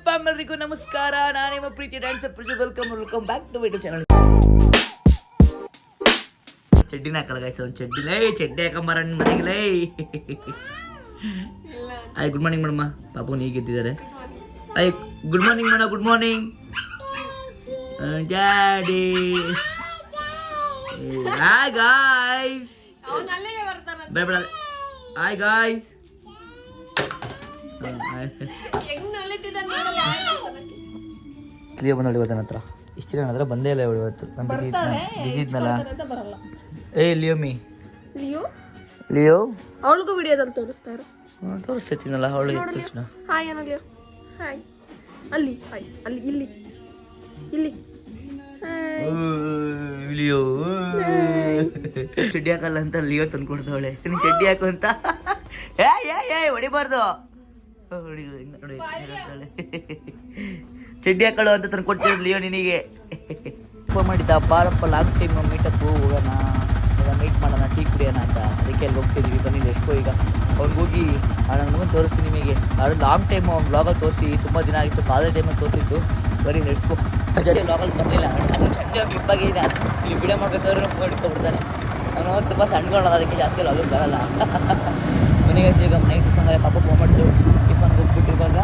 ಫ್ಯಾಮಿಲಿಗೂ ನಮಸ್ಕಾರ ನಾನು ನಿಮ್ಮ Preethi dancer Preethi welcome welcome back to YouTube channel ಚಡ್ಡಿನ ಹಾಕಲ್ಲ ಒಂದು ಚಡ್ಡಿ ಲೈ ಚಡ್ಡಿ ಹಾಕೊಂಬರ ನಿನ್ನ ಮನೆಗೆ ಆಯ್ ಗುಡ್ ಮಾರ್ನಿಂಗ್ ಮೇಡಮ್ಮ ಪಾಪು ನೀ ಎದ್ದಿದ್ದಾರೆ ಆಯ್ good morning madam good morning daddy hi guys ಬೇಡ ಹಾಯ್ ಗಾಯ್ಸ್ ಕ್ಲಿಯರ್ ಬಂದು ಇವತ್ತು ನನ್ನ ಹತ್ರ. ಇಷ್ಟು ದಿನ ನನ್ನ ಹತ್ರ ಬಂದೇ ಇಲ್ಲ ಇವಳು ಇವತ್ತು. ನಾನು ಬಿಸಿ ಬಿಸಿ ಇದ್ನಲ್ಲ. ಏ ಲಿಯೋಮಿ ಲಿಯೋ? ಲಿಯೋ? ಅವಳಿಗೂ ವಿಡಿಯೋದಲ್ಲಿ ತೋರಿಸ್ತಾರೆ ತೋರಿಸ್ತಿದ್ನಲ್ಲ ಅವಳಿಗೆ ತಕ್ಷಣ. Hi Leo. ಹಾಯ್. ಅಲ್ಲಿ ಹಾಯ್. ಅಲ್ಲಿ ಇಲ್ಲಿ. ಇಲ್ಲಿ. ಲಿಯೋ. ಚಡ್ಡಿ ಹಾಕಲ್ಲ ಅಂತ ಲಿಯೋ ತಂದ್ಕೊಡ್ತಾವಳೆ. ನೀನು ಚಡ್ಡಿ ಹಾಕು ಅಂತ. ಏ ಏ ಏ ಹೊಡಿಬಾರ್ದು. ಚಡ್ಡಿ ಹಾಕೊಳ್ಳು ಅಂತ ತಂದು ಲಿಯೋ ನಿನಗೆ. ಫೋನ್ ಮಾಡಿದ್ದ ಬಾರಪ್ಪ ಲಾಂಗ್ ಟೈಮ್ ಮೀಟಪ್ ಹೋಗೋಣ. ಮೀಟ್ ಮಾಡೋಣ ಟೀ ಕುಡಿಯೋಣ ಅಂತ. ಅದಕ್ಕೆ ಅಲ್ಲಿ ಹೋಗ್ತಿದ್ವಿ, ಬನ್ನಿ ಎಷ್ಟೋ ಈಗ. ಅವ್ನಿಗೆ ಹೋಗಿ ನನಗೂ ತೋರಿಸ್ತೀನಿ ನಿಮಗೆ. ಅದು ಲಾಂಗ್ ಟೈಮ್ ಅವ್ನು ಬ್ಲಾಗಲ್ಲಿ ತೋರಿಸಿ, ತುಂಬ ದಿನ ಆಗಿತ್ತು, ಕಾಲೇಜ್ ಟೈಮಲ್ಲಿ ತೋರಿಸಿದ್ದು. ಬರೀ ನೆಡ್ಸ್ಕೊ ಜೊತೆ ಬ್ಲಾಗಲ್ಲಿ ಬರಲಿಲ್ಲ ಸಣ್ಣ ಬಿಬ್ಬಾಗಿ ಇದೆ. ವಿಡಿಯೋ ಮಾಡ್ಬೇಕಾದ್ರೆ ಫೋನ್ ಅವನು ನಾನು ತುಂಬ ಸಣ್ಣಗಳಲ್ಲ ಅದಕ್ಕೆ ಜಾಸ್ತಿ ಲಾಗಿನ್ ಬರಲ್ಲ. ಮನೆಗೆ ಈಗ ಮನೆಗೆ ಪಾಪ ಫೋನ್ ಮಾಡಿದ್ರು ಹೋಗ್ಬಿಟ್ಟು ಇವಾಗ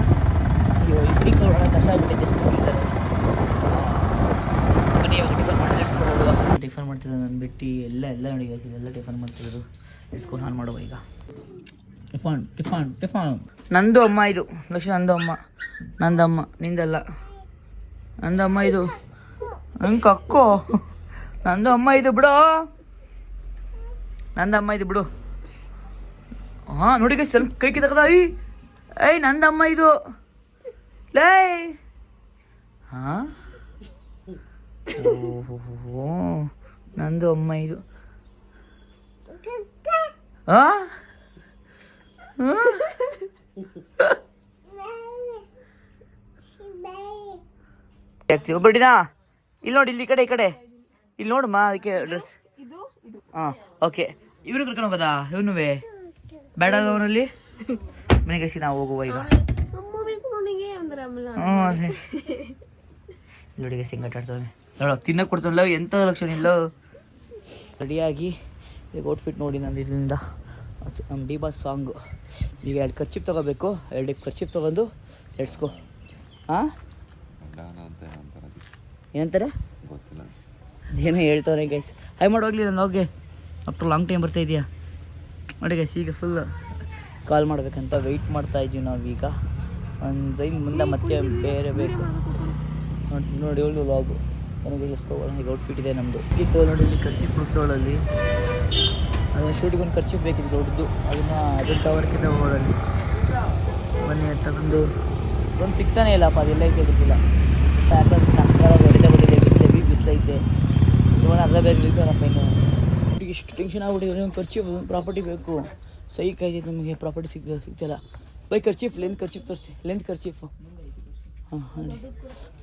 ಅಯ್ಯೋ ಇಡ್ಲಿ ಕೊಡೋಣ ಕಷ್ಟ ಆಗ್ಬಿಟ್ಟಿದೆ ಸ್ಕೂಲಿದ್ದಾರೆ ಟಿಫನ್ ಮಾಡ್ತಿದ್ರು ನಡೆಸ್ಕೊಂಡು ಟಿಫನ್ ಬಿಟ್ಟು, ಎಲ್ಲ ಎಲ್ಲ ನೋಡಿ ಎಲ್ಲ ಟಿಫನ್ ಮಾಡ್ತಿದ್ರು ಇಸ್ಕೊಂಡು ಆನ್ ಮಾಡುವ ಈಗ. ಟಿಫನ್ ಟಿಫನ್ ಟಿಫನ್ ನಂದು ಅಮ್ಮ ಇದು. ಲಕ್ಷ್ಮಿ, ನಂದು ಅಮ್ಮ. ನಂದಮ್ಮ ನಿಂದಲ್ಲ. ನಂದಮ್ಮ ಇದು. ನಂಗೆ ಕಕ್ಕೋ. ನಂದು ಅಮ್ಮ ಇದು, ಬಿಡು. ನಂದಮ್ಮ ಇದು, ಬಿಡು. ಹಾಂ ನೋಡಿ ಕೈ ಸ್ವಲ್ಪ ಕೈ ಕಿ ಐ ನಂದಮ್ಮ ಇದು. ಲೇ ಹಾಂ? ಓಹೋ, ನಂದು ಅಮ್ಮ ಇದು. ಹಾ ಆಗ್ತೀವಿ ಇಲ್ಲಿ ನೋಡಿ, ಇಲ್ಲಿ ಈ ಕಡೆ ಈ ಕಡೆ. ಇಲ್ಲಿ ನೋಡಮ್ಮ, ಅದಕ್ಕೆ ಡ್ರೆಸ್ ಹಾಂ ಓಕೆ. ಇವ್ರಿಗೆ ಕರ್ಕೊಂಡು ಹೋಗೋದಾ? ಇವನುವೆ ಬೇಡ ಅವನಲ್ಲಿ? ಮನೆಗೆ ಸಿ ನಾವು ಹೋಗುವ ಈಗ. ಹ್ಞೂ ಅದೇ. ನೋಡಿ ಸಿಂಗಟ್ ಆಡ್ತಾನೆ ನೋಡೋ ತಿನ್ನಕ್ಕೆ ಕೊಡ್ತಾನಲ್ಲ ಎಂಥ ಲಕ್ಷಣ ಇಲ್ಲ. ರೆಡಿಯಾಗಿ ಈಗ ಔಟ್ಫಿಟ್ ನೋಡಿ ನಾನು ಇದರಿಂದ. ಅದು ನಮ್ಮ ಡಿ ಬಾಸ್ ಸಾಂಗು ಈಗ ಎರಡು ಖರ್ಚಿಪ್ ತೊಗೋಬೇಕು ಎರಡು ಖರ್ಚಿಪ್ ತೊಗೊಂಡು ಎಡ್ಸ್ಕೊ ಹಾಂ ಏನಂತಾರೆ? ಏನೋ ಹೇಳ್ತಾವ್ರೆ ಗೈಸ್ ಹೈ ಮಾಡೋಗ್ಲಿ ನಾನು ಹೋಗಿ ಆಫ್ಟರ್ ಲಾಂಗ್ ಟೈಮ್ ಬರ್ತಾ ಇದೆಯಾ? ನೋಡಿ ಗೈಸ್ ಈಗ ಫುಲ್ ಕಾಲ್ ಮಾಡಬೇಕಂತ ವೆಯ್ಟ್ ಮಾಡ್ತಾ ಇದ್ದೀವಿ ನಾವೀಗ. ಒಂದು ಸೈನ್ ಮುಂದೆ ಮತ್ತೆ ಬೇರೆ ಬೇಕು. ನೋಡಿ ನೋಡಿ, ಒಳ್ಳೆ ಲಾಗು ನನಗೆ ಎಸ್ಕೋಬೋಣ ಈಗ ಔಟ್ಫಿಟ್ ಇದೆ ನಮ್ಮದು ಇತ್ತು ನೋಡಿ, ಇಲ್ಲಿ ಖರ್ಚಿ ಹುಟ್ಟೋಳಲ್ಲಿ ಅದನ್ನು ಶೂಟಿಗೆ ಒಂದು ಖರ್ಚು ಬೇಕಿತ್ತು ದೊಡ್ಡದು ಅದನ್ನು ಅದನ್ನು ತವರ್ಕಿಂತ ಓಡಲ್ಲಿ ಬನ್ನಿ ತಂದು ಒಂದು ಸಿಗ್ತಾನೆ ಇಲ್ಲಪ್ಪ ಅದೆಲ್ಲ ಐತೆ ಗೊತ್ತಿಲ್ಲ ಯಾಕಂದ್ರೆ ಸಂಕಾರ ಹೊಡಿತಾ ಬಂದಿದೆ ಬಿಸಿಲು ಬಿಸಿಲೈತೆ ಇವನು ಅರ್ಧ ಬೇಗ ಇನ್ನು ಇಷ್ಟು ಟೆನ್ಷನ್ ಆಗ್ಬಿಟ್ಟಿದೆ, ಒಂದು ಖರ್ಚು ಪ್ರಾಪರ್ಟಿ ಬೇಕು. ಸೈಕ್ ಕಾಯ್ದೆ ನಮಗೆ ಪ್ರಾಪರ್ಟಿ ಸಿಗ್ ಸಿಗ್ತಿಲ್ಲ. ಬೈ ಖರ್ಚೀಫ್ ಲೆಂತ್ ಖರ್ಚೀಫ್ ತೋರಿಸಿ. ಲೆಂತ್ ಖರ್ಚೀಫು ಹಾಂ ಹಾಂ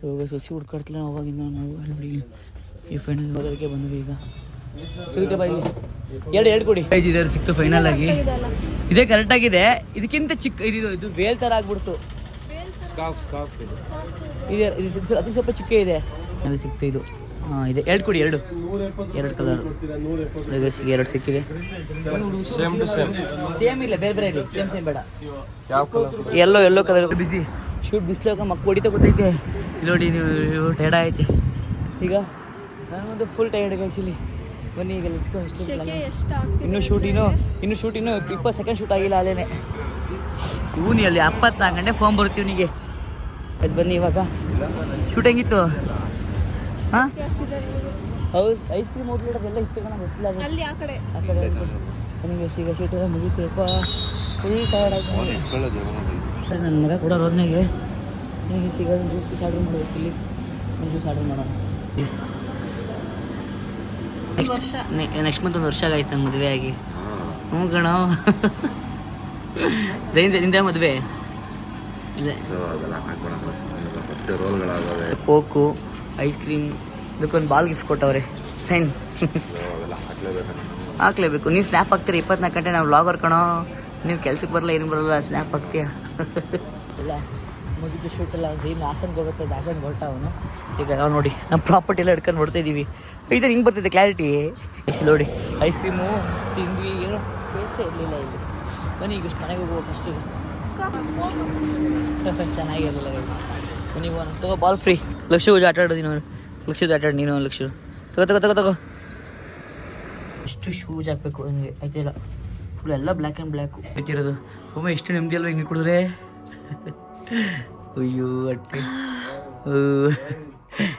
ಇವಾಗ ಸಸಿ ಹುಡ್ಕಾಡ್ತಿಲ್ಲ ಅವಾಗಿಂದ ನಾವು ನೋಡಿ ಈ ಫೈನಲ್ ಬರೋದಕ್ಕೆ ಬಂದ್ವಿ ಈಗ. ಸಿಗುತ್ತೆ ಬೈ ಎರಡು ಎರಡು ಕೊಡಿ. ಐದು ಇದೆ ಸಿಕ್ತು ಫೈನಲ್ ಆಗಿ. ಇದೇ ಕರೆಕ್ಟ್ ಆಗಿದೆ. ಇದಕ್ಕಿಂತ ಚಿಕ್ಕ ಇದು ಇದು ವೇಲ್ ಥರ ಆಗ್ಬಿಡ್ತು. ಇದೆ. ಇದು. ಸಿಕ್ಸ್- ಅದು ಸ್ವಲ್ಪ ಚಿಕ್ಕ ಇದೆ. ಅದು ಸಿಕ್ತು ಇದು. ಹಾಂ ಇದೆ. ಎರಡು ಕೊಡಿ ಎರಡು. ಎರಡು ಕಲರ್ ಎರಡು ಸಿಕ್ಕಿದೆ. ಸೇಮ್ ಇಲ್ಲ ಬೇರೆ ಬೇರೆ ಇರಲಿ ಸೇಮ್ ಸೇಮ್ ಬೇಡ. ಎಲ್ಲೋ ಎಲ್ಲೋ ಕಲರ್ ಬಿಸಿ ಶೂಟ್ ಬಿಸಿಲು ಮಕ್ಕ ಹೊಡಿತಾ ಗೊತ್ತೈತೆ ಇಲ್ಲಿ ನೋಡಿ ನೀವು ಟೈರ್ಡ್ ಐತೆ ಈಗ ನಾನೊಂದು ಫುಲ್ ಟೈರ್ಡ್ ಗೈಸ್ ಇಲ್ಲಿ. ಬನ್ನಿ ಈಗ ಲೆಟ್ಸ್ಕೋ ಎಷ್ಟು ಇನ್ನು ಶೂಟ್ ಇನ್ನೂ ಇನ್ನೂ ಶೂಟ್ ಇನ್ನು ಇಪ್ಪತ್ತು ಸೆಕೆಂಡ್ ಶೂಟ್ ಆಗಿಲ್ಲ ಅಲ್ಲೇನೆ. ಇವನಿ ಅಲ್ಲಿ ಎಪ್ಪತ್ನಾಲ್ಕು ಗಂಟೆ ಫೋನ್ ಬರ್ತೀವಿ ಇವನಿಗೆ. ಅದು ಬನ್ನಿ ಇವಾಗ. ಶೂಟ್ ಹೆಂಗಿತ್ತು? ಹಾಂ? ಹೌಸ್ ಐಸ್ ಕ್ರೀಮ್ ಹೋಟ್ಲಿಡೋದೆಲ್ಲ ಇತ್ತು ಕಣ ಗೊತ್ತಿಲ್ಲ ಅದು. ಅಲ್ಲಿ ಆ ಕಡೆ. ಆ ಕಡೆ. ನನಗೆ ಸಿಗ ಶೂಟ್ ಎಲ್ಲ ಮುಗೀತು ಫುಲ್ ಟಯರ್ಡ್ ಆಯ್ತು. ನನ್ನ ಮಗ ಕೂಡ ರೋದ್ನಾಗೆ. ನನಗೆ ಸಿಗೋದು ಜ್ಯೂಸ್ ಗೀಸ್ ಆರ್ಡ್ರ್ ಮಾಡಬೇಕು ಇಲ್ಲಿ. ಒಂದು ಜ್ಯೂಸ್ ಆರ್ಡ್ರ್ ಮಾಡೋಣ. ನೆಕ್ಸ್ಟ್ ಮಂತ್ ಒಂದು ವರ್ಷ ಆಗಾಯ್ತು ನನ್ನ ಮದುವೆ ಆಗಿ. ಹ್ಞೂ ಕಣ. ಜೈನ್ನಿಂದ ಮದುವೆ? ಕೋಕು. ಐಸ್ ಕ್ರೀಮ್ ಅದಕ್ಕೊಂದು ಬಾಲ್ ಗಿಫ್ಟ್ ಕೊಟ್ಟವ್ರೆ. ಸೈನ್. ಹಾಕ್ಲೇಬೇಕು. ನೀವು ಸ್ನ್ಯಾಪ್ ಹಾಕ್ತೀರಿ? ಇಪ್ಪತ್ನಾಲ್ಕು ಗಂಟೆ ನಾವು ವ್ಲಾಗ್ ಕಣೋ. ನೀವು ಕೆಲ್ಸಕ್ಕೆ ಬರಲ್ಲ ಏನು ಬರಲ್ಲ ಸ್ನ್ಯಾಪ್ ಹಾಕ್ತೀಯ? ಇಲ್ಲ ಮುಗಿದು ಶೂಟ್ ಎಲ್ಲ ಏನು ಹಾಸನ್ಗೆ ಹೋಗುತ್ತೆ ಹಾಸನ್ಗೆ ಹೊರಟ ಅವನು. ಈಗ ನಾವು ನೋಡಿ ನಮ್ಮ ಪ್ರಾಪರ್ಟಿ ಎಲ್ಲ ಹಿಡ್ಕೊಂಡು ನೋಡ್ತಾ ಇದ್ದೀವಿ ಇದು ಹಿಂಗೆ ಬರ್ತಿದೆ ಕ್ಲಾರಿಟಿ ನೋಡಿ ಐಸ್ ಕ್ರೀಮು ತಿಂದ್ವಿ. ಏನೋ ಟೇಸ್ಟೇ ಇರಲಿಲ್ಲ ಇದು ಬನ್ನಿ ಈಗ ಮನೆಗೆ ಹೋಗುವ ಫಸ್ಟಿಗೆ ಚೆನ್ನಾಗಿರಲಿಲ್ಲ. ಬನ್ನಿ ಒಂದು ತಗೋ ಬಾಲ್ ಫ್ರೀ ಲಕ್ಷ ಆಟ ಆಡೋದು ನೀನು. ಲಕ್ಷದ ಆಟ ಆಡಿ ನೀನು ಲಕ್ಷ. ತಗೋ ತಗೋ ತಗೋ ತಗೋ. ಎಷ್ಟು ಶೂಸ್ ಹಾಕ್ಬೇಕು ಹಂಗೆ ಆಯ್ತಿಲ್ಲ ಫುಲ್ ಎಲ್ಲ ಬ್ಲ್ಯಾಕ್ ಆ್ಯಂಡ್ ಬ್ಲ್ಯಾಕು ಆಯ್ತಿರೋದು ಒಮ್ಮೆ ಎಷ್ಟು ನೆಮ್ಮದಿ ಅಲ್ವ ಹಿಂಗೆ ಕುಡಿದ್ರೆ? ಅಯ್ಯೋ ಅಟ್ಟೆ.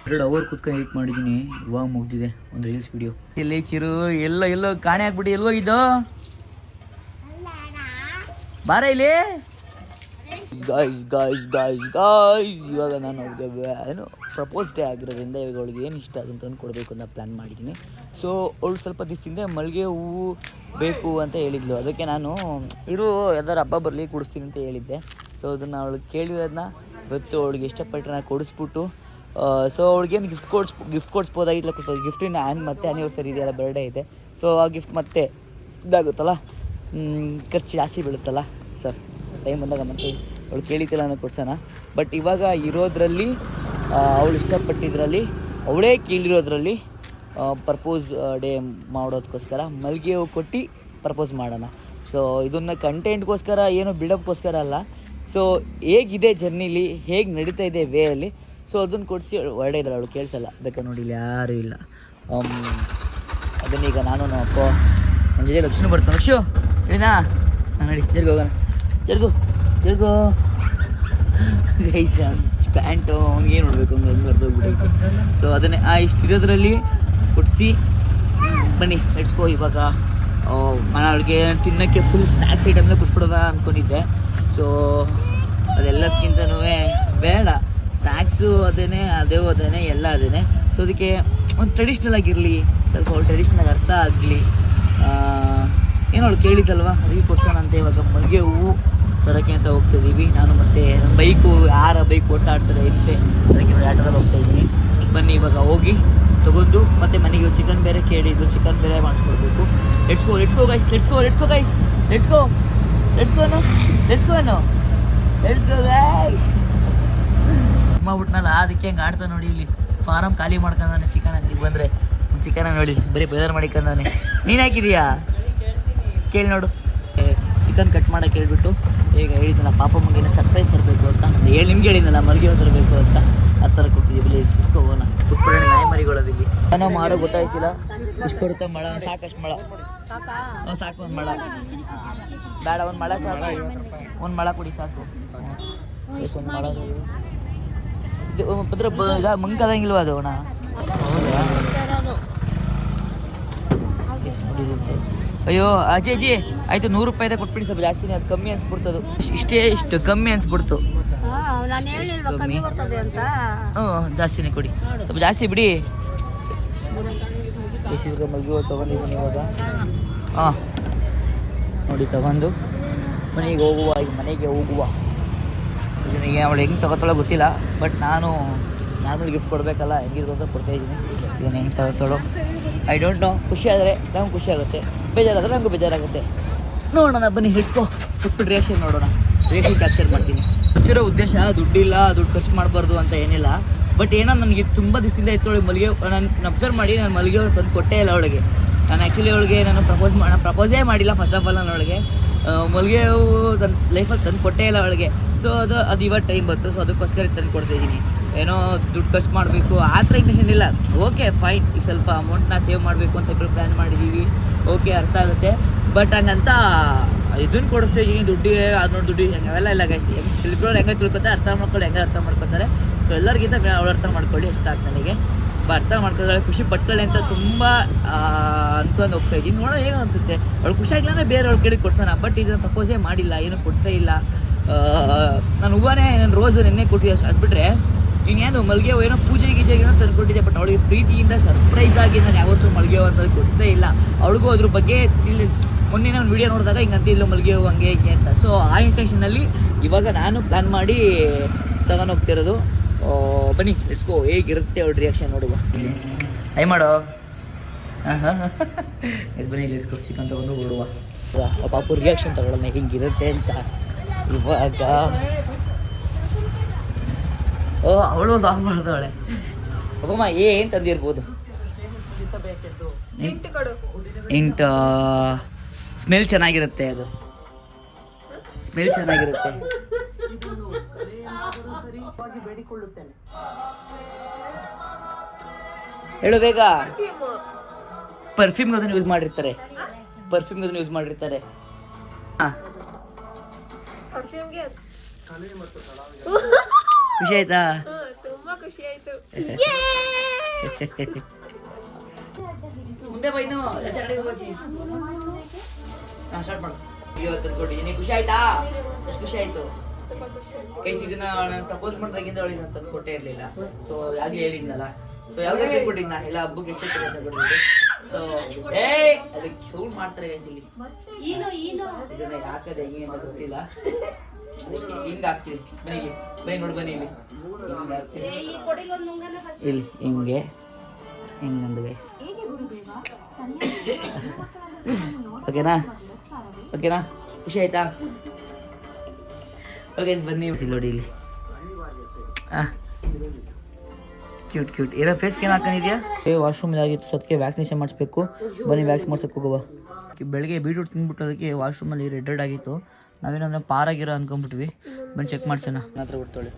ಎರಡು ಅವರ್ ಕುತ್ಕೊಂಡು ವೇಟ್ ಮಾಡಿದ್ದೀನಿ ಇವಾಗ ಮುಗ್ದಿದೆ. ಒಂದು ರೀಲ್ಸ್ ವಿಡಿಯೋ ಎಲ್ಲಿ ಚಿರು? ಎಲ್ಲ ಎಲ್ಲೋ ಕಾಣೆ ಹಾಕ್ಬಿಟ್ಟು ಎಲ್ಲೋ ಇದ್ದೋ ಬಾರ ಇಲ್ಲಿ? ಗಾಯ್ಸ್ ಗಾಯ್ಸ್ ಗಾಯ್ಸ್ ಗಾಯ್ಸ್ ಇವಾಗ ನಾನು ಅವ್ರಿಗೆ ಏನು ಪ್ರಪೋಸ್ ಡೇ ಆಗಿರೋದ್ರಿಂದ ಇವಾಗ ಅವಳಿಗೆ ಏನು ಇಷ್ಟ ಅದು ತಂದು ಕೊಡಬೇಕು ಅಂತ ಪ್ಲ್ಯಾನ್ ಮಾಡಿದ್ದೀನಿ. ಸೊ ಅವಳು ಸ್ವಲ್ಪ ದಿವಸದಿಂದ ಮಲ್ಲಿಗೆ ಹೂವು ಬೇಕು ಅಂತ ಹೇಳಿದ್ಲು. ಅದಕ್ಕೆ ನಾನು, ಇರು ಯಾವ್ದಾರು ಹಬ್ಬ ಬರಲಿ, ಕೊಡಿಸ್ತೀನಿ ಅಂತ ಹೇಳಿದ್ದೆ. ಸೊ ಅದನ್ನು ಅವಳು ಕೇಳಿರೋದನ್ನ ಇವತ್ತು ಅವಳಿಗೆ ಇಷ್ಟಪಟ್ಟರೆ ನಾನು ಕೊಡಿಸ್ಬಿಟ್ಟು ಸೊ ಅವ್ಳಿಗೇನು ಗಿಫ್ಟ್ ಕೊಡ್ಸ್ ಗಿಫ್ಟ್ ಕೊಡಿಸ್ಬೋದಾಗಿಲ್ಲ ಕೊಡ್ಬೋದು ಗಿಫ್ಟಿನ ಆ್ಯಂಡ್ ಮತ್ತೆ ಆ್ಯನಿವರ್ಸರಿ ಇದೆಯಲ್ಲ ಬರ್ಡೇ ಇದೆ. ಸೊ ಆ ಗಿಫ್ಟ್ ಮತ್ತೆ ಇದಾಗುತ್ತಲ್ಲ? ಖರ್ಚು ಜಾಸ್ತಿ ಬೀಳುತ್ತಲ್ಲ ಸರ್ ಟೈಮ್ ಬಂದಾಗ ಮತ್ತೆ ಅವಳು ಕೇಳಿತಿಲ್ಲ ಅನ್ನೋ ಕೊಡ್ಸೋಣ. ಬಟ್ ಇವಾಗ ಇರೋದ್ರಲ್ಲಿ ಅವಳು ಇಷ್ಟಪಟ್ಟಿದ್ರಲ್ಲಿ, ಅವಳೇ ಕೇಳಿರೋದ್ರಲ್ಲಿ ಪ್ರಪೋಸ್ ಡೇ ಮಾಡೋದಕ್ಕೋಸ್ಕರ ಮಲ್ಲಿಗೆ ಹೂ ಕೊಟ್ಟು ಪ್ರಪೋಸ್ ಮಾಡೋಣ. ಸೊ ಇದನ್ನು ಕಂಟೆಂಟ್ಗೋಸ್ಕರ ಏನು ಬಿಡಪ್ಗೋಸ್ಕರ ಅಲ್ಲ. ಸೊ ಹೇಗಿದೆ ಜರ್ನಿಲಿ ಹೇಗೆ ನಡೀತಾ ಇದೆ ವೇ ಅಲ್ಲಿ ಸೊ ಅದನ್ನು ಕೊಡಿಸಿ ಇದ್ದಾರೆ ಅವಳು, ಕೇಳಿಸಲ್ಲ. ಬೇಕಾ ನೋಡಿ, ಇಲ್ಲಿ ಯಾರೂ ಇಲ್ಲ. ಅದನ್ನೀಗ ನಾನು, ನಮ್ಮ ಅಪ್ಪ ನನ್ನ ಜೊತೆ ಲಕ್ಷ್ಮಣ ಬರ್ತಾನೆ. ಲಕ್ಷ್ಮಿ ಏನಾ ನಾನು ನಡಿ ಜರ್ಗು ಹೋಗೋಣ ಜರ್ಗು. ಜರ್ಗು ಗೈಸ್ ಪ್ಯಾಂಟು ಅವ್ನಿಗೆ ನೋಡಬೇಕು, ಹಂಗೆ ಹಂಗೆ ಬರ್ದೋಗ್ಬಿಟ್ಟೈತೆ ಸೊ ಅದನ್ನೇ, ಆ, ಇಷ್ಟು ಇರೋದ್ರಲ್ಲಿ ಕೊಡಿಸಿ. ಬನ್ನಿ ನೆಡ್ಸ್ಕೋ ಇವಾಗ. ಅವಳಿಗೆ ತಿನ್ನೋಕ್ಕೆ ಫುಲ್ ಸ್ನ್ಯಾಕ್ಸ್ ಐಟಮ್ನ ಕುಸ್ಬಿಡೋದ ಅಂದ್ಕೊಂಡಿದ್ದೆ ಸೊ ಅದೆಲ್ಲದಕ್ಕಿಂತನೂ ಬೇಡ. ಸ್ನ್ಯಾಕ್ಸು ಅದೇನೆ ಅದೇ ಅದೇನೆ, ಎಲ್ಲ ಅದೇನೆ. ಸೊ ಅದಕ್ಕೆ ಒಂದು ಟ್ರೆಡಿಷ್ನಲ್ ಆಗಿರಲಿ, ಸ್ವಲ್ಪ ಅವ್ಳು ಟ್ರೆಡಿಷ್ನಲ್ ಅರ್ಥ ಆಗಲಿ. ಏನೋ ಅವಳು ಕೇಳಿದ್ದಲ್ವ? ಅದಕ್ಕೆ ಕೊಡ್ಸೋಣ ಅಂತ ಇವಾಗ, ಮಲ್ಲಿಗೆ ಹೂವು. ತರೋಕ್ಕೆ ಅಂತ ಹೋಗ್ತಿದ್ದೀವಿ ನಾನು ಮತ್ತೆ ಬೈಕು, ಯಾರ ಬೈಕ್ ಓಡಿಸಾಡ್ತಾರೆ ಇಷ್ಟೇ ಅದಕ್ಕೆ ಆಟೋದಲ್ಲಿ ಹೋಗ್ತಾ ಇದ್ದೀನಿ. ಬನ್ನಿ, ಇವಾಗ ಹೋಗಿ ತಗೊಂಡು ಮತ್ತೆ ಮನೆಗೆ ಚಿಕನ್ ಬೇರೆ ಕೇಳಿದ್ದು ಚಿಕನ್ ಬೇರೆ ಮಾಡಿಸ್ಕೊಡ್ಬೇಕು. Let's go let's go guys let's go let's go guys let's go let's go ಅನ್ನು ಲೆಟ್ಸ್ ಗೋ ಅನ್ನು ಲೆಟ್ಸ್ ಗೋ ಗೈಸ್ ಮಾಡ್ಬಿಟ್ನಲ್ಲ ಅದಕ್ಕೆ ಹಂಗೆ ಆಡ್ತಾ ನೋಡಿ ಇಲ್ಲಿ. ಫಾರಮ್ ಖಾಲಿ ಮಾಡ್ಕೊಂಡಾನೆ ಚಿಕನ್ ಅಂಗೆ ಬಂದರೆ. ಚಿಕನ್ ನೋಡಿ, ಬರೀ ಬೇಜಾರು ಮಾಡಿಕೊಂಡಾನೆ ನೀನು ಹಾಕಿದೀಯಾ? ಕೇಳಿ ನೋಡು. ಚಿಕನ್ ಕಟ್ ಮಾಡೋಕೆ ಹೇಳ್ಬಿಟ್ಟು. ಈಗ ಹೇಳಿದ್ನಲ್ಲ ಪಾಪ ಮಗಿನ ಸರ್ಪ್ರೈಸ್ ತರಬೇಕು ಅಂತ ಒಂದು ಹೇಳಿ ನಿಮ್ಗೆ ಹೇಳಿದ್ನಲ್ಲ ಮರಿಗೆ ತರಬೇಕು ಅಂತ. ಆ ಥರ ಕೊಟ್ಟಿದ್ದೀವಿ ಇಲ್ಲಿ ಇಟ್ಸ್ಕೋಬೋಣ ಪುಟ್ಪುರಾಣಿ ನಾಯಿ ಮರಿಗಳದಿಲ್ಲಿ ಏನೋ ಮಾರೋ ಗೊತ್ತಾಯ್ತಿಲ್ಲ. ಇಷ್ಟು ಬರುತ್ತೆ ಮಳ ಸಾಕಷ್ಟು ಮಳ. ಸಾಕು ಒಂದು ಮಳ. ಬೇಡ ಒಂದು ಮಳ ಸಾಕು. ಒಂದು ಮಳ ಕೊಡಿ ಸಾಕು. ಒಂದು ಮಳ ಇದು ಪತ್ರ ಈಗ ಮಂಕಾದಂಗಿಲ್ವ ಅದು ಅಣ್ಣ? ಹೌದಾ? ಅಯ್ಯೋ ಅಜಯ್ ಅಜಿ ಆಯ್ತು ನೂರು ರೂಪಾಯಿದ ಕೊಟ್ಬಿಡಿ ಸ್ವಲ್ಪ ಜಾಸ್ತಿನೇ ಅದು ಕಮ್ಮಿ ಅನ್ಸ್ಬಿಡ್ತದು. ಇಷ್ಟೇ ಇಷ್ಟು ಕಮ್ಮಿ ಅನ್ಸ್ಬಿಡ್ತು. ಕಮ್ಮಿ ಬರ್ತದೆ ಅಂತ? ಹ್ಞೂ ಜಾಸ್ತಿನೇ ಕೊಡಿ. ಸ್ವಲ್ಪ ಜಾಸ್ತಿ ಬಿಡಿ. ತೊಗೊಂಡಿದ್ದೀನಿ ಇವಾಗ ಹಾಂ. ನೋಡಿ ತಗೊಂಡು ಮನೆಗೆ ಹೋಗುವ ಈಗ ಮನೆಗೆ ಹೋಗುವ. ನನಗೆ ಅವಳು ಹೆಂಗೆ ತಗೋತಾಳೋ ಗೊತ್ತಿಲ್ಲ ಬಟ್ ನಾನು ನಾರ್ಮಲ್ ಗಿಫ್ಟ್ ಕೊಡಬೇಕಲ್ಲ ಹೆಂಗಿದ್ರು ಅಂತ ಕೊಡ್ತಾ ಇದ್ದೀನಿ. ಇದನ್ನ ಹೆಂಗೆ ತಗೋತಾಳೋ. ಐ ಡೋಂಟ್ ನೋ ಖುಷಿ ಆದರೆ ನಮ್ಗೆ ಖುಷಿ ಆಗುತ್ತೆ. ಬೇಜಾರಾದರೆ ನನಗೂ ಬೇಜಾರಾಗುತ್ತೆ. ನೋಡೋಣ, ಬನ್ನಿ, ಹಿಡ್ಸ್ಕೊ. ಫುಟ್ ರೇಷನ್ ನೋಡೋಣ. ರಿಯಾಕ್ಷನ್ ಕ್ಯಾಪ್ಚರ್ ಮಾಡ್ತೀನಿ. ಗೊತ್ತಿರೋ ಉದ್ದೇಶ, ದುಡ್ಡಿಲ್ಲ, ದುಡ್ಡು ಖರ್ಚು ಮಾಡಬಾರ್ದು ಅಂತ ಏನಿಲ್ಲ. ಬಟ್ ಏನೋ ನನಗೆ ತುಂಬ ದಿವಸದಿಂದ ಅವಳಿಗೆ ಮಲ್ಲಿಗೆ ನಾನು ಅಬ್ಸರ್ವ್ ಮಾಡಿ ನಾನು ಮಲ್ಲಿಗೆ ಅವ್ರು ತಂದು ಕೊಟ್ಟೇ ಇಲ್ಲ ಅವಳಿಗೆ. ನಾನು ಆ್ಯಕ್ಚುಲಿ ಅವಳಿಗೆ ನಾನು ಪ್ರಪೋಸ್ ಮಾಡೋ ಪ್ರಪೋಸೇ ಮಾಡಿಲ್ಲ ಫಸ್ಟ್ ಆಫ್ ಆಲ್ ನಾನು ಅವಳಿಗೆ. ಮಲ್ಲಿಗೆ ಹೂವು ನನ್ನ ಲೈಫಲ್ಲಿ ತಂದು ಕೊಟ್ಟೇ ಇಲ್ಲ ಅವಳಿಗೆ. ಸೊ ಅದು ಅದು ಇವತ್ತು ಟೈಮ್ ಬಂತು. ಸೊ ಅದಕ್ಕೋಸ್ಕರ ತಂದು ಕೊಡ್ತಾ ಇದ್ದೀನಿ. ಏನೋ ದುಡ್ಡು ಖರ್ಚು ಮಾಡಬೇಕು, ಆ ಥರ ಇಂಟೆನ್ಷನ್ ಇಲ್ಲ. ಓಕೆ ಫೈನ್ ಈಗ ಸ್ವಲ್ಪ ಅಮೌಂಟ್ನ ಸೇವ್ ಮಾಡಬೇಕು ಅಂತ ಇಬ್ಬರು ಪ್ಲ್ಯಾನ್ ಮಾಡಿದ್ದೀವಿ ಓಕೆ ಅರ್ಥ ಆಗುತ್ತೆ. ಬಟ್ ಹಂಗಂತ ಇದನ್ನು ಕೊಡಿಸ್ತಾ ಇದ್ದೀನಿ ದುಡ್ಡಿಗೆ ಅದು ನೋಡಿ ಹೆಂಗೆ ಅವೆಲ್ಲ ಇಲ್ಲ ಗೈಸ್ ಹೆಂಗೆ ತಿಳ್ಕೊಳ್ಳೋರು ಹೆಂಗೆ ತಿಳ್ಕೊತಾರೆ, ಅರ್ಥ ಮಾಡ್ಕೊಳ್ಳಿ, ಹೆಂಗೆ ಅರ್ಥ ಮಾಡ್ಕೊತಾರೆ. ಸೊ ಎಲ್ಲರಿಗಿಂತ ಅವಳು ಅರ್ಥ ಮಾಡ್ಕೊಳ್ಳಿ ಎಷ್ಟು ಸಾಕು ನನಗೆ. ಅರ್ಥ ಮಾಡ್ಕೊಳ್ಳಿ ಖುಷಿ ಪಟ್ಕೊಳ್ಳಿ ಅಂತ ತುಂಬ ಅನ್ಕೊಂಡು ಹೋಗ್ತಾ ಇದ್ದೀನಿ. ನೋಡೋ ಹೇಗೆ ಅನಿಸುತ್ತೆ. ಅವ್ಳು ಖುಷಿಯಾಗಿಲ್ಲ ಬೇರೆ ಅವ್ಳು ಕೇಳಿ ಕೊಡ್ಸೋಣ ಬಟ್ ಇದನ್ನು ಪ್ರಪೋಸೇ ಮಾಡಿಲ್ಲ, ಏನೂ ಕೊಡ್ಸೇ ಇಲ್ಲ. ನಾನು ಹೂವನೇ, ನಾನು ರೋಸು ನೆನ್ನೆ ಕೊಟ್ಟಿದ್ದೆ, ಅಷ್ಟು ಅದು ಬಿಟ್ಟರೆ ಇನ್ನೇನು ಮಲ್ಗೆ ಏನೋ ಪೂಜೆ ಗೀಜೆ ಏನೋ ತಂದುಕೊಟ್ಟಿದ್ದೆ ಬಟ್ ಅವಳಿಗೆ ಪ್ರೀತಿಯಿಂದ ಸರ್ಪ್ರೈಸ್ ಆಗಿ ನಾನು ಯಾವತ್ತೂ ಮಲ್ಗೆ ಅಂತ ಗೊತ್ತೇ ಇಲ್ಲ. ಅವಳಿಗೂ ಅದ್ರ ಬಗ್ಗೆ ಇಲ್ಲಿ ಮೊನ್ನೆ ನಾನು ವಿಡಿಯೋ ನೋಡಿದಾಗ ಹಿಂಗಂತ ಇಲ್ಲ ಮಲ್ಗೆ ಹೂವು ಹಂಗೆ ಹೀಗೆ ಅಂತ. ಸೊ ಆ ಇಂಟೆನ್ಷನಲ್ಲಿ ಇವಾಗ ನಾನು ಪ್ಲ್ಯಾನ್ ಮಾಡಿ ತಗೊಂಡು ಹೋಗ್ತಿರೋದು. ಆ, ಬನ್ನಿ ಇಟ್ಸ್ಕೋ ಹೇಗಿರುತ್ತೆ ಅವ್ಳ ರಿಯಾಕ್ಷನ್ ನೋಡುವ. ಐ ಮಾಡೋ. ಇದು ಬನ್ನಿ ಇಟ್ಸ್ಕೋ ಚಿಕನ್ ತೊಗೊಂಡು ಓಡುವ. ಪಾಪು ರಿಯಾಕ್ಷನ್ ತಗೊಳ್ಳೋಣ ಹಿಂಗಿರುತ್ತೆ ಅಂತ. ಇವಾಗ ಓ ಅವಳು ಲಾಗ್ ಮಾಡ್ತಾಳೆ ಒಬ್ಬಮ್ಮ ಏನು ತಂದಿರ್ಬೋದು? ಇಂಟ್ ಸ್ಮೆಲ್ ಚೆನ್ನಾಗಿರುತ್ತೆ ಅದು. ಸ್ಮೆಲ್ ಚೆನ್ನಾಗಿರುತ್ತೆ. ಹೇಳು ಬೇಗ. ಪರ್ಫ್ಯೂಮ್ ಅದನ್ನು ಯೂಸ್ ಮಾಡಿರ್ತಾರೆ. ಪರ್ಫ್ಯೂಮ್ ಅದನ್ನು ಯೂಸ್ ಮಾಡಿರ್ತಾರೆ. ಹಾ. ಖುಷಿ ಆಯ್ತಾ ತುಂಬಾ ಖುಷಿ ಆಯ್ತು ಮುಂದೆ ಬೈನು ಸ್ಟಾರ್ಟ್ ಮಾಡು. ಇವತ್ತು ತಂದ್ಕೊಟ್ಟಿದ್ದೀನಿ ಖುಷಿ ಆಯ್ತಾ? ಎಷ್ಟು ಖುಷಿ ಆಯ್ತು? ಕೈಸ್ ಇದನ್ನ ನಾನು ಪ್ರಪೋಸ್ ಮಾಡಿದಾಗಿಂದ ಅವಳಿಗೆ ನಾನು ತಂದು ಕೊಟ್ಟೇ ಇರಲಿಲ್ಲ. ಸೊ ಯಾವಾಗಲೂ ಹೇಳಿದ್ನಲ್ಲ. ಸೊ ಯಾವಾಗ ಕೊಟ್ಟಿದ್ದ ಎಲ್ಲ ಹಬ್ಬಕ್ಕೆ ಎಷ್ಟು ಕೊಟ್ಟಿದ್ದೆ? ಸೊ ಏ ಅದಕ್ಕೆ ಶೂಟ್ ಮಾಡ್ತಾರೆ ಗೈಸ್ ಇಲ್ಲಿ. ಇದನ್ನ ಹಾಕದೆ ಹೆಂಗೆ ಅಂತ ಗೊತ್ತಿಲ್ಲ. ಅದಕ್ಕೆ ಹಿಂಗ್ ಹಾಕ್ತೀವಿ. ಬನ್ನಿ ಇಲ್ಲಿ ಬನ್ನಿ ನೋಡಿ ಬನ್ನಿ ಇಲ್ಲಿ. ಹಿಂಗ್ ಹಾಕ್ತೀವಿ. ಇಲ್ಲಿ ಹಿಂಗೆ. ಹೆಂಗಂದು ಗೈಸ್ ಓಕೆನಾ ಓಕೆನಾ ಖುಷಿ ಆಯ್ತಾ? ಓಕೆ ಬನ್ನಿ. ಇಲ್ಲಿ ನೋಡಿ ಇಲ್ಲಿ. ಹಾಂ ಕ್ಯೂಟ್ ಕ್ಯೂಟ್ ಇರೋ ಫೇಸ್ಗೆ ಏನು ಹಾಕೊಂಡಿದ್ಯಾ? ಏ ವಾಶ್ರೂಮ್ ಆಗಿತ್ತು. ಸೊ ಅದಕ್ಕೆ ವ್ಯಾಕ್ಸಿನೇಷನ್ ಮಾಡಿಸ್ಬೇಕು. ಬನ್ನಿ ವ್ಯಾಕ್ಸ್ ಮಾಡ್ಸೋಕೆ ಹೋಗುವ. ಬೆಳಗ್ಗೆ ಬೀಟ್ರೂಟ್ ತಿಂದ್ಬಿಟ್ಟು ಅದಕ್ಕೆ ವಾಶ್ರೂಮಲ್ಲಿ ರೆಡ್ ರೆಡ್ ಆಗಿತ್ತು. ನಾವೇನಂದ್ರೆ ಪಾರಾಗಿರೋ ಅನ್ಕೊಂಡ್ಬಿಟ್ವಿ. ಬನ್ನಿ ಚೆಕ್ ಮಾಡ್ಸೋಣ. ಮಾತ್ರ ಬಿಡ್ತಾಳೆ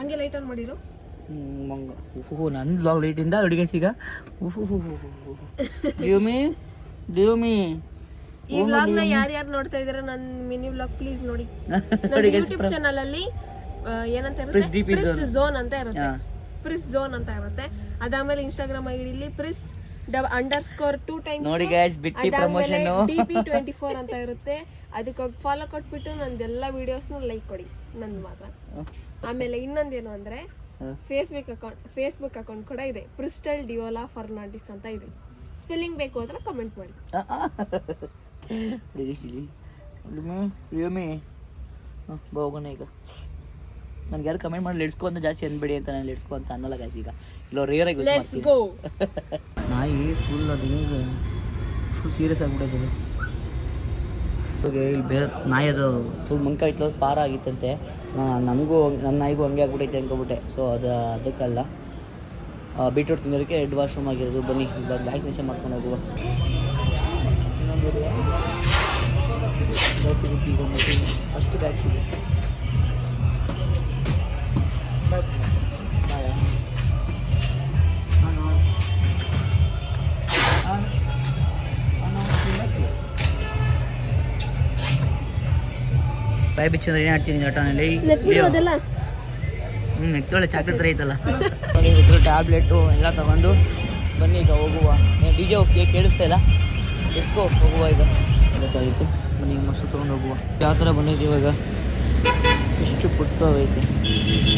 ಹಂಗೆ ಲೈಟ್ ಆನ್ ಮಾಡಿರು? ಮಂಗ ಹೂ ನಂದು ಲಾಗ್ ಲೈಟಿಂದ ಅಡುಗೆ ಈಗ. ಡಿಯೋಮಿ ಡಿಯೋಮಿ ಈ ವ್ಲಾಗ್ನ ಯಾರ್ಯಾರು ನೋಡ್ತಾ ಇದಾರೆ? ನನ್ನ ಮಿನಿ ವ್ಲಾಗ್ ಪ್ಲೀಸ್ ನೋಡಿ. ಯೂಟ್ಯೂಬ್ ಚಾನಲ್ ಅಲ್ಲಿ ಏನಂತ ಇರುತ್ತೆ. ಝೋನ್ ಅಂತ ಇರುತ್ತೆ. ಪ್ರಿಸ್ ಝೋನ್ ಅಂತ ಇರುತ್ತೆ. ಅದಾದ್ಮೇಲೆ ಇನ್ಸ್ಟಾಗ್ರಾಮ್ ಐಡಿಲಿ ಪ್ರಿಸ್ ಅಂಡರ್ ಸ್ಕೋರ್ ಟೂ ಟೈಮ್ಸ್ ನೋಡಿ ಗೈಸ್ ಬಿಟ್ಟಿ promotion D P twenty four ಅಂತ ಇರುತ್ತೆ. ಅದಕ್ಕೆ ಫಾಲೋ ಕೊಟ್ಬಿಟ್ಟು ನಂದೆಲ್ಲ ವಿಡಿಯೋಸ್ನ ಲೈಕ್ ಕೊಡಿ ನಂದು ಮಾತ್ರ. ಆಮೇಲೆ ಇನ್ನೊಂದೇನು ಅಂದ್ರೆ ಫೇಸ್ಬುಕ್ ಅಕೌಂಟ್ ಫೇಸ್ಬುಕ್ ಅಕೌಂಟ್ ಕೂಡ ಇದೆ. ಪ್ರಿಸ್ಟಲ್ ಡಿಯೋಲಾ ಫರ್ನಾಂಡಿಸ್ ಅಂತ ಇದೆ. ಸ್ಪೆಲ್ಲಿಂಗ್ ಬೇಕು ಅಂದ್ರೆ ಕಮೆಂಟ್ ಮಾಡಿ. ಈಗ. ನನ್ಗೆ ಯಾರು ಕಮೆಂಟ್ ಮಾಡಿ ಲೆಡ್ಸ್ಕೋ ಅಂತ ಜಾಸ್ತಿ ಅನ್ಬೇಡಿ ಅಂತ ನಾನು ಲೆಡ್ಸ್ಕೋ ಅಂತ ಅನ್ನಲ್ಲ ಗೈಸ್ ಈಗ. ಇಲ್ಲ ರೇರ್ ಆಗಿ ಲೆಟ್ಸ್ ಗೋ ನಾಯಿ ಫುಲ್ ಅದು ಫುಲ್ ಸೀರಿಯಸ್ ಆಗಿಬಿಟ್ಟಿದೆ ಇವಾಗ ಇಲ್ಲಿ ಬೇರೆ ನಾಯಿ ಅದು ಫುಲ್ ಮಂಕ ಇತ್ತು ಪಾರ ಆಗಿತ್ತಂತೆ. ನಮಗೂ ನಮ್ಮ ನಾಯಿಗೂ ಹಂಗೆ ಆಗ್ಬಿಟ್ಟೈತೆ ಅಂದ್ಕೊಬಿಟ್ಟೆ ಸೊ ಅದು ಅದಕ್ಕಲ್ಲ. ಬೀಟ್ರೂಟ್ ತಿನ್ನೋದಕ್ಕೆ ಹೆಡ್ ವಾಶ್ರೂಮ್ ಆಗಿರೋದು. ಬನ್ನಿ ಇವಾಗ ವ್ಯಾಕ್ಸಿನೇಷನ್ ಮಾಡ್ಕೊಂಡು ಹೋಗುವ. ಅಷ್ಟು ಬ್ಯಾಗ್ ಸಿಗುತ್ತೆ ಬಾಯ್ ಬಿಚ್ಚಂದ್ರೆ ಏನು ಆಡ್ತೀನಿ ಆಟೋನಲ್ಲಿ ಹ್ಞೂ ನೆಕ್ತೊಳ್ಳೆ ಚಾಕ್ಲೇಟ್ ಥರ ಐತಲ್ಲ. ಟ್ಯಾಬ್ಲೆಟು ಎಲ್ಲ ತಗೊಂಡು ಬನ್ನಿ ಈಗ ಹೋಗುವ. ಡಿ ಜೆ ಹೋಗಿ ಕೇಳಿಸ್ತಾ ಇಲ್ಲ? ಎಸ್ಕೋ ಹೋಗುವ ಈಗ. ಬೇಕಾಗಿತ್ತು ಬನ್ನಿ ಈಗ ಮಸ್ತು ತೊಗೊಂಡು ಹೋಗುವ. ಯಾವ ಥರ ಬಂದಿದ್ದೀವಿ ಇವಾಗ ಇಷ್ಟು ಐತೆ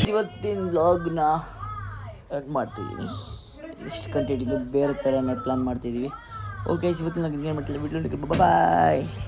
ಇವತ್ತಿನ ವ್ಲಾಗ್ನ ಮಾಡ್ತಿದ್ದೀನಿ ಇಷ್ಟು ಕಂಟೆಂಟ್ ಇದು ಬೇರೆ ಥರನೇ ಪ್ಲ್ಯಾನ್ ಮಾಡ್ತಿದ್ದೀವಿ ಓಕೆ ಇವತ್ತಿನ ಲಾಗ್ ಏನು ಮಾಡ್ತಿಲ್ಲ? Video bye